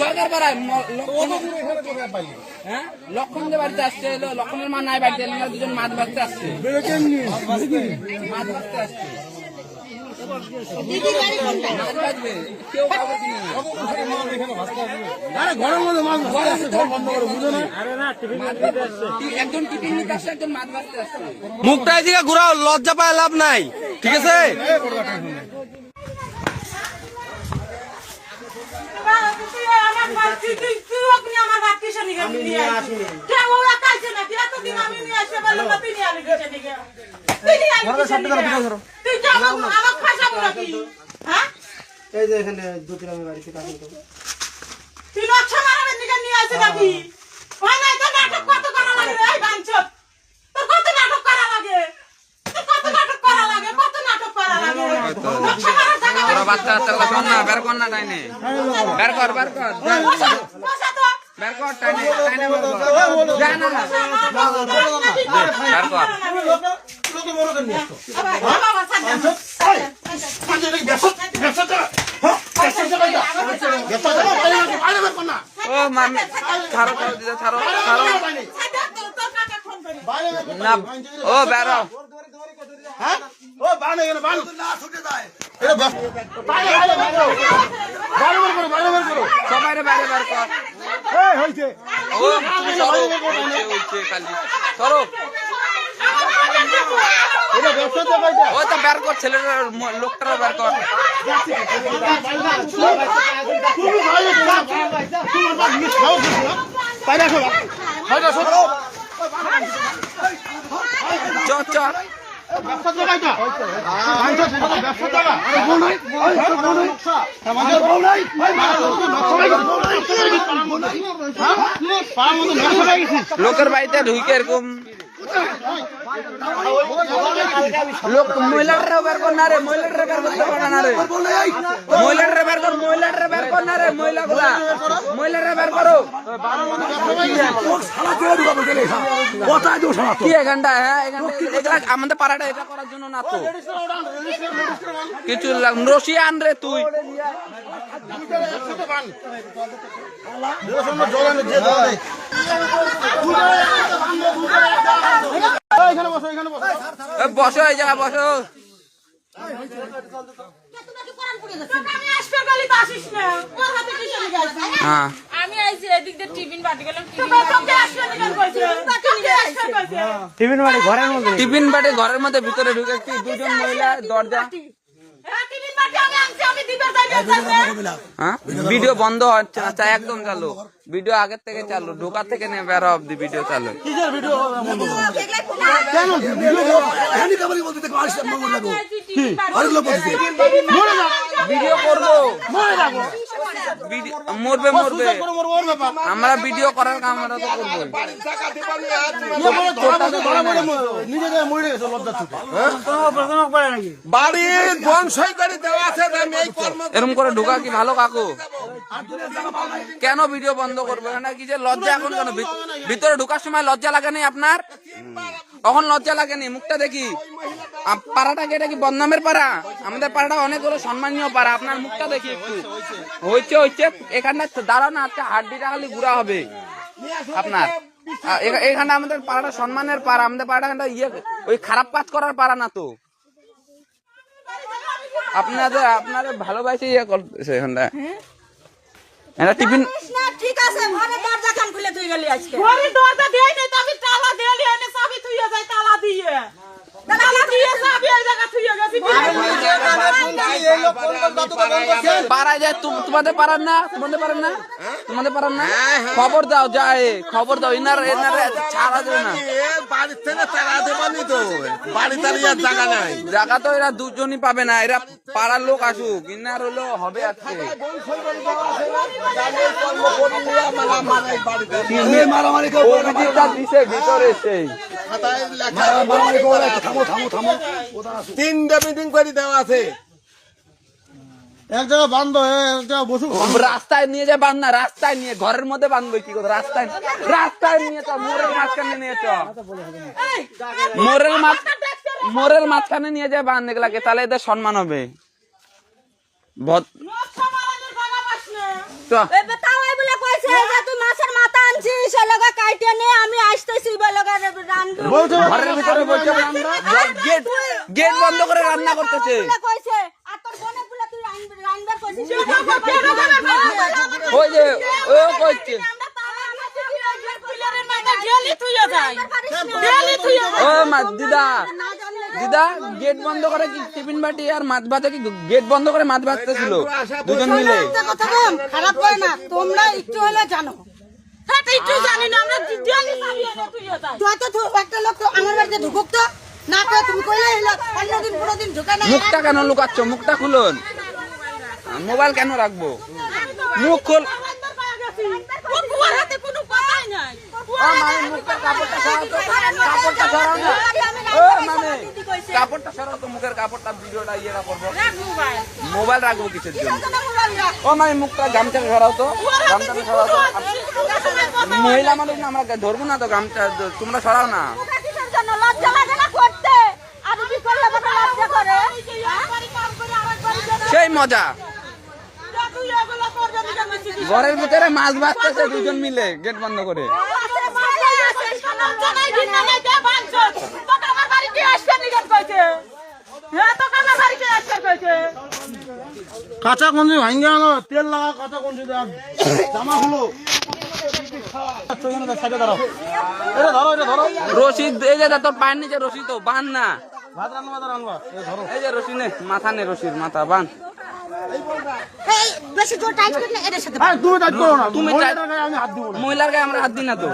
সরকার পাড়ায় লক্ষণদের বাড়িতে আসছে লক্ষণের মা নাই, বাড়িতে দুজন মাছ বাঁচতে আসছে। মাছ বাঁচতে আসছে। মাছ বাঁচবে কেউ কাউকে চিনে না। টি- একজন টিফিন নিতে আসছে একজন মাছ বাঁচতে আসছে মুখটা এদিকে ঘুরাও, লজ্জা পায় লাভ নাই, ঠিক আছে এই যে এখানে দু তিন আমি বাড়িতে কাজ করতে তুই লক্ষ্য মারাবেন দিকে নিয়ে আসে নাকি ওই নাই তো নাটক কত করা লাগে এই বাঞ্চত তোর কত নাটক করা লাগে তোর কত নাটক করা লাগে কত নাটক করা লাগে লক্ষ্য মারার জায়গা তোরা বাচ্চা বাচ্চা শোন না বের কর না টাইনে বের কর। বের কর যা, বসা বসা তো বের কর। টাইনে টাইনে বের কর যা না না বের কর লোকে বড় করে নিয়ে সাজা ও মামি ছাড়ো ছাড়ো দিদা ছাড়ো ছাড়ো সাজা তোর কাকে ফোন করি না ও বেরো হ্যাঁ ও বানে এখানে বান না ছুটে যায় এটা বাইরে বাইরে বাইরে বাইরে করো বাইরে বের করো সবাই বাইরে বের কর এই হইছে ও তুমি সরো হইছে হইছে সরো তো বের কর ছেলেটা লোকটারও বের কর। লোকের বাড়িতে ঢুকে এরকম। লোক মহিলাটা বের কর না রে মহিলাটা বের করতে পারে না রে। মহিলাটা বের কর মহিলাটা বের কর না রে মহিলাগুলা মহিলাটা বের করো। কি এখানটা হ্যাঁ আমাদের পাড়াটা এটা করার জন্য না তো। কিছু লাগ- রশি আন রে তুই। এখানে বসো এখানে বসো। বসো এই জায়গা বসো। হ্যাঁ। বাটি টিফিন বাটে ঘরের মধ্যে। ভিতরে ঢুকেছি দুজন মহিলা দরজা। হ্যাঁ? হ্যাঁ ভিডিও বন্ধ হচ্ছে না চা একদম চালু। ভিডিও আগের থেকে চালু ঢোকা থেকে নিয়ে বেরো অব্দি ভিডিও চালু। ভিডিও করব ভিডিও- মরবে মরবে। আমরা ভিডিও করার কাম আমরা তো করব বংশই করে দেওয়া আছে আমি এই কর্ম এরকম করে ঢোকা কি ভালো কাকু? কেন ভিডিও বন্ধ করব? না কি যে লজ্জা এখন কেন? ভিতরে ঢোকার সময় লজ্জা লাগে নি আপনার? তখন লজ্জা লাগেনি মুখটা দেখি। পাড়াটাকে এটা কি বদনামের পাড়া? আমাদের পাড়াটা অনেক হলো সম্মানীয় পাড়া। আপনার মুখটা দেখি একটু। হইছে হইছে এখানটা দাঁড়ানো আজকে হাড্ডিটা খালি গুড়া হবে। আপনার এখানে আমাদের পাড়াটা সম্মানের পাড়া আমাদের পাড়াটা ইয়ে ওই খারাপ কাজ করার পাড়া না তো। আপনাদের আপনাদের ভালোবাসে ইয়ে করতেছে এখানটা। এটা টিফিন ঠিক আছে ঘরে দরজা খান খুলে তুই গেলি আজকে। ঘরে দরজা দেই নাই আমি তালা দেলি এনে চাবি থুইয়া যাই তালা দিয়ে তালা দিয়ে চাবি এই জায়গা থুইয়া গেছি পাড়ায় যায় তোমাদের পারার না? তোমাদের পারার না? তোমাদের পারার না? খবর দাও যায় খবর দাও ইনার এনার ছাড়া দেবে না। বাড়ির থেকে তারা দেবানি তো বাড়ি জায়গা নাই। জায়গা তো এরা দুজনই পাবে না এরা পাড়ার লোক আসুক ইনার হলো হবে আজকে। ভিতরে সেই তিনটা মিটিং করে দেওয়া আছে। এক জায়গা বান্ধ এক জায়গা বসুক। রাস্তায় নিয়ে যায় বান্ধ না রাস্তায় নিয়ে ঘরের মধ্যে বাঁধবে কি করে রাস্তায় রাস্তায় নিয়ে তো মোড়ের মাঝখানে নিয়ে মোড়ের মাঝ মোরের মাঝখানে নিয়ে যায় বান এগুলাকে তাহলে এদের সম্মান হবে। গেট বন্ধ করে রান্না করতেছে বলে কইছে আর তোর বোনে বলে তুই রান্ধ- রান্ধবার কইছিস ওই যে ও কইছে আমরা তাও আমাদের পিলারের মাথায় ঢেলি থুইয়া যায়। ঢেলি থুইয়া যায়। ও মা দিদা দিদা গেট বন্ধ করে কি টিফিন বাটি আর মাছ কি গেট বন্ধ করে মাছ ভাজতেছিল দুজন মিলে খারাপ করে না তোমরা একটু হলে জানো হ্যাঁ, তো একটু জানি না, আমরা ঢেলি চালিয়ে দিয়ে থুইয়া যায়। তুই তো তুই একটা লোক তো আমার বাড়িতে ঢুকুক তো না করে তুমি কইলে এলো অন্যদিন পুরো দিন ঢুকে না মুখটা কেন লুকাচ্ছ মুখটা খুলুন মোবাইল কেন রাখব? মুখ খোল। কাপড়টা সরাও তো। কাপড়টা সরাও ও মামি কাপড়টা সরাও তো মুখের কাপড়টা ভিডিওটা ইয়েটা করব। মোবাইল। রাখব কিসের জন্য? ও মুখটা গামছা সরাও তো। গামছাটা সরাও তো। মহিলা মানুষ না আমরা ধরবো না তো গামছা তোমরা সরাও না। সেই মজা তুই এগুলো করবে নিজের মিষ্টি দিস। ঘরের ভিতরে মাছ ভাজতেছে দুজন মিলে গেট বন্ধ করে। হ্যাঁ। কাঁচা কঞ্জি ভাঙ্গে আনো তেল লাগা কাঁচা কঞ্জি জামা খুলো। রশিদ এই যে তোর পায়ের নিচে রশি তো বান না। ভাত রান্না ভাত রান্না। এই যে রশি নে মাথা নে রশির মাথা বান। বেশি জোর টাইট করলে এদের সাথে তুমি টাইট করো না। তুমি তুমি টাইট- টাইট আমি হাত দিব না। মহিলার গায়ে আমরা হাত দিই না তো।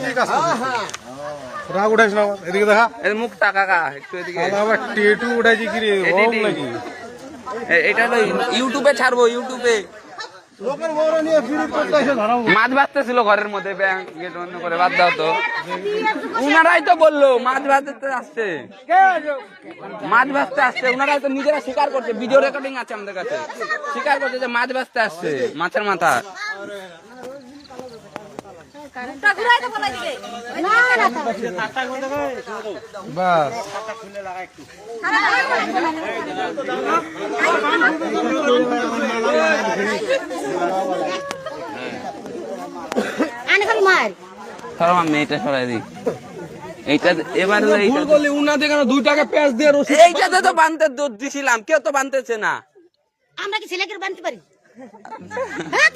ঠিক আছে রাগ উঠাইছ না এদিকে দেখা। এই মুখটা কাকা একটু এদিকে। আবার টেটু উঠাইছি কি রে? এটি- নাকি? এটা হলো ইউটিউবে ছাড়বো ইউটিউবে। মাছ ভাজতেছিল ঘরের মধ্যে ব্যাংক গেট বন্ধ করে বাদ দাও তো। উনারাই তো বলল মাছ ভাজতে আসছে। মাছ ভাজতে আসছে উনারাই তো নিজেরা স্বীকার করছে ভিডিও রেকর্ডিং আছে আমাদের কাছে। স্বীকার করছে যে মাছ ভাজতে আসছে মাছের মাথা। এটা সরাই দিই এইটা এবার রসুন এইটাতে তো কেউ তো না আমরা কি ছেলেকে বানতে পারি হ্যাঁ